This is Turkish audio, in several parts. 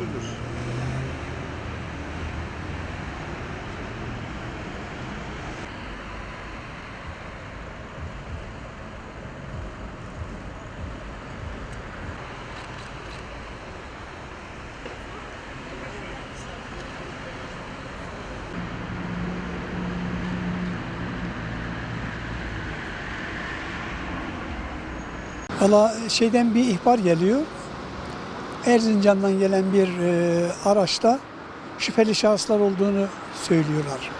Buyurun. Valla şeyden bir ihbar geliyor. Erzincan'dan gelen bir e, araçta şüpheli şahıslar olduğunu söylüyorlar.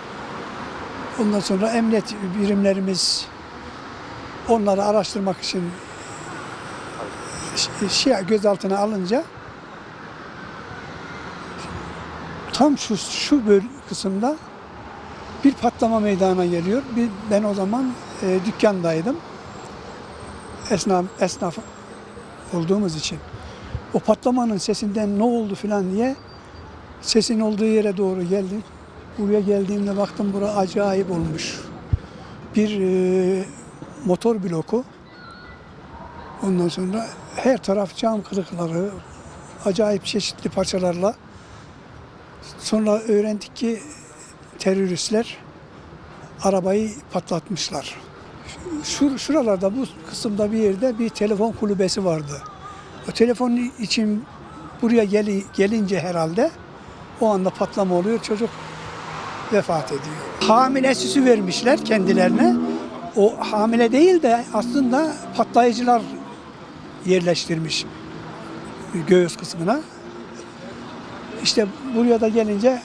Ondan sonra emniyet birimlerimiz onları araştırmak için şey gözaltına alınca tam şu şu böl kısımda bir patlama meydana geliyor. Bir, ben o zaman e, dükkandaydım esnaf, esnaf olduğumuz için o patlamanın sesinden ne oldu falan diye sesin olduğu yere doğru geldim. Buraya geldiğimde baktım bura acayip olmuş. Bir e, motor bloku. Ondan sonra her taraf cam kırıkları, acayip çeşitli parçalarla. Sonra öğrendik ki teröristler arabayı patlatmışlar. Şur, şuralarda bu kısımda bir yerde bir telefon kulübesi vardı. O telefon için buraya geli, gelince herhalde o anda patlama oluyor. Çocuk vefat ediyor. Hamile süsü vermişler kendilerine. O hamile değil de aslında patlayıcılar yerleştirmiş göğüs kısmına. İşte buraya da gelince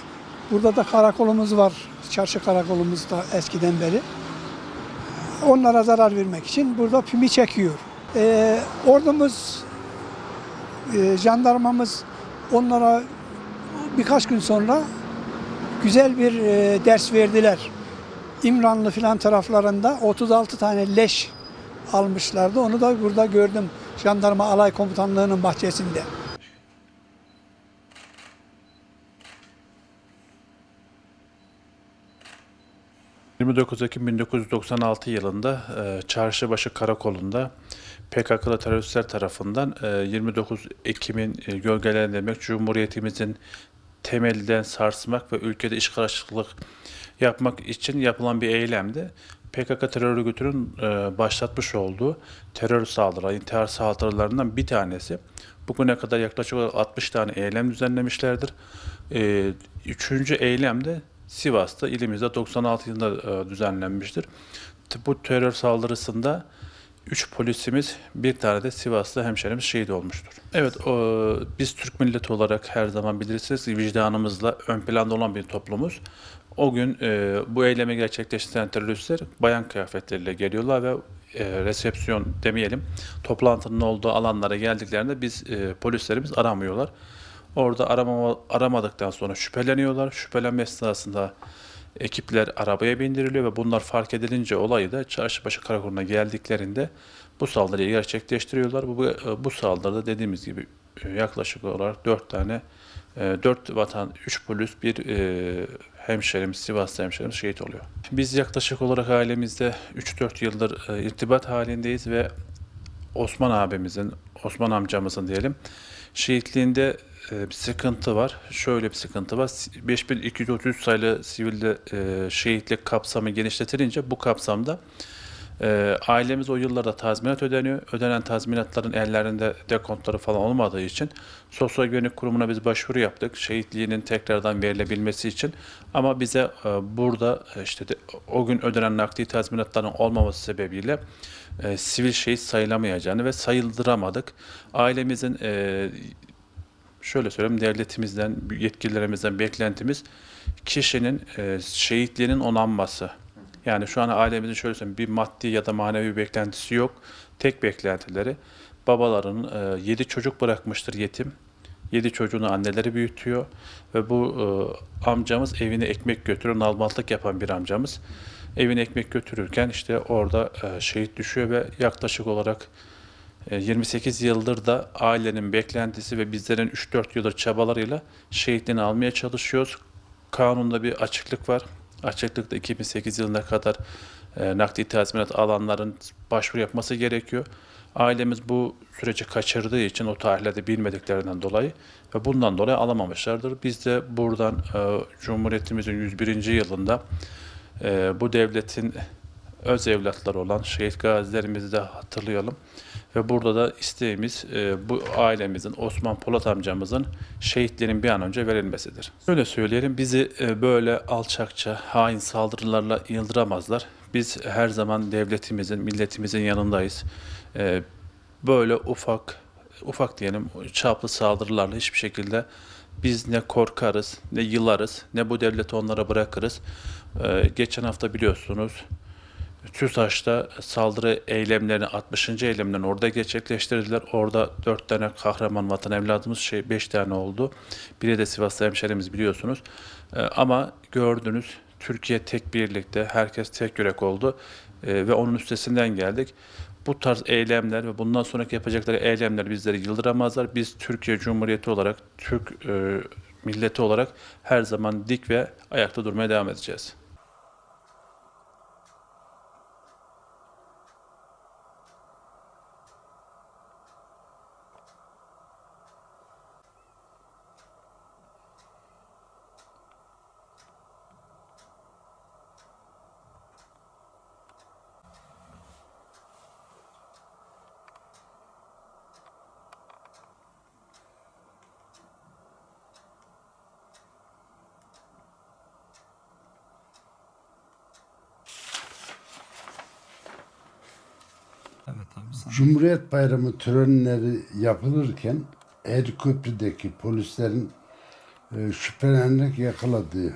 burada da karakolumuz var. Çarşı karakolumuz da eskiden beri onlara zarar vermek için burada pimi çekiyor. Ee, ordumuz, e, jandarmamız onlara birkaç gün sonra güzel bir e, ders verdiler. İmranlı filan taraflarında 36 tane leş almışlardı. Onu da burada gördüm jandarma alay komutanlığının bahçesinde. 29 Ekim 1996 yılında e, Çarşıbaşı Karakolu'nda PKK'lı teröristler tarafından e, 29 Ekim'in e, gölgelerini demek Cumhuriyetimizin temelden sarsmak ve ülkede iş karışıklık yapmak için yapılan bir eylemdi. PKK terör örgütünün e, başlatmış olduğu terör saldırı, intihar saldırılarından bir tanesi. Bugüne kadar yaklaşık olarak 60 tane eylem düzenlemişlerdir. E, üçüncü eylem de Sivas'ta, ilimizde 96 yılında e, düzenlenmiştir. Bu terör saldırısında 3 polisimiz, bir tane de Sivaslı hemşerimiz şehit olmuştur. Evet, o, biz Türk milleti olarak her zaman bilirsiniz vicdanımızla ön planda olan bir toplumuz. O gün e, bu eylemi gerçekleştiren teröristler bayan kıyafetleriyle geliyorlar ve e, resepsiyon demeyelim, toplantının olduğu alanlara geldiklerinde biz e, polislerimiz aramıyorlar. Orada arama, aramadıktan sonra şüpheleniyorlar. Şüphelenme esnasında ekipler arabaya bindiriliyor ve bunlar fark edilince olayı da Çarşıbaşı Karakolu'na geldiklerinde bu saldırıyı gerçekleştiriyorlar. Bu, bu, saldırıda dediğimiz gibi e, yaklaşık olarak 4 tane, 4 vatan, 3 polis, bir e, hemşerimiz, Sivaslı hemşerimiz şehit oluyor. Biz yaklaşık olarak ailemizde 3-4 yıldır e, irtibat halindeyiz ve Osman abimizin, Osman amcamızın diyelim, şehitliğinde e, bir sıkıntı var. Şöyle bir sıkıntı var. 5233 sayılı sivilde e, şehitlik kapsamı genişletilince bu kapsamda e, ailemiz o yıllarda tazminat ödeniyor. Ödenen tazminatların ellerinde dekontları falan olmadığı için Sosyal Güvenlik Kurumu'na biz başvuru yaptık. Şehitliğinin tekrardan verilebilmesi için. Ama bize e, burada e, işte de, o gün ödenen nakdi tazminatların olmaması sebebiyle e, sivil şehit sayılamayacağını ve sayıldıramadık. Ailemizin e, şöyle söyleyeyim devletimizden, yetkililerimizden beklentimiz kişinin e, şehitliğinin onanması. Yani şu an ailemizin şöyle söyleyeyim bir maddi ya da manevi beklentisi yok. Tek beklentileri babaların 7 çocuk bırakmıştır yetim. 7 çocuğunu anneleri büyütüyor ve bu e, amcamız evine ekmek götürüyor. Nalbantlık yapan bir amcamız. Evine ekmek götürürken işte orada e, şehit düşüyor ve yaklaşık olarak e, 28 yıldır da ailenin beklentisi ve bizlerin 3-4 yıldır çabalarıyla şehitliğini almaya çalışıyoruz. Kanunda bir açıklık var. Açıklıkta 2008 yılına kadar e, nakdi tazminat alanların başvuru yapması gerekiyor. Ailemiz bu süreci kaçırdığı için o tarihlerde bilmediklerinden dolayı ve bundan dolayı alamamışlardır. Biz de buradan e, Cumhuriyetimizin 101. yılında e, bu devletin öz evlatları olan şehit gazilerimizi de hatırlayalım. Ve burada da isteğimiz e, bu ailemizin, Osman Polat amcamızın şehitlerin bir an önce verilmesidir. Şöyle söyleyelim, bizi e, böyle alçakça, hain saldırılarla yıldıramazlar. Biz her zaman devletimizin, milletimizin yanındayız. E, böyle ufak, ufak diyelim çaplı saldırılarla hiçbir şekilde biz ne korkarız, ne yılarız, ne bu devleti onlara bırakırız. E, geçen hafta biliyorsunuz TÜSAŞ'ta saldırı eylemlerini 60. eylemlerini orada gerçekleştirdiler. Orada 4 tane kahraman vatan evladımız şey 5 tane oldu. Biri de Sivas'ta hemşerimiz biliyorsunuz. Ee, ama gördünüz Türkiye tek birlikte, herkes tek yürek oldu Ee, ve onun üstesinden geldik. Bu tarz eylemler ve bundan sonraki yapacakları eylemler bizleri yıldıramazlar. Biz Türkiye Cumhuriyeti olarak, Türk e, milleti olarak her zaman dik ve ayakta durmaya devam edeceğiz. Sen. Cumhuriyet Bayramı törenleri yapılırken Erköprü'deki polislerin e, şüphelenerek yakaladığı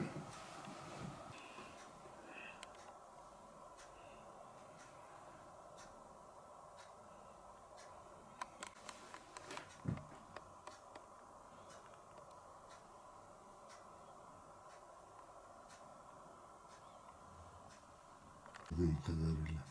kadarıyla.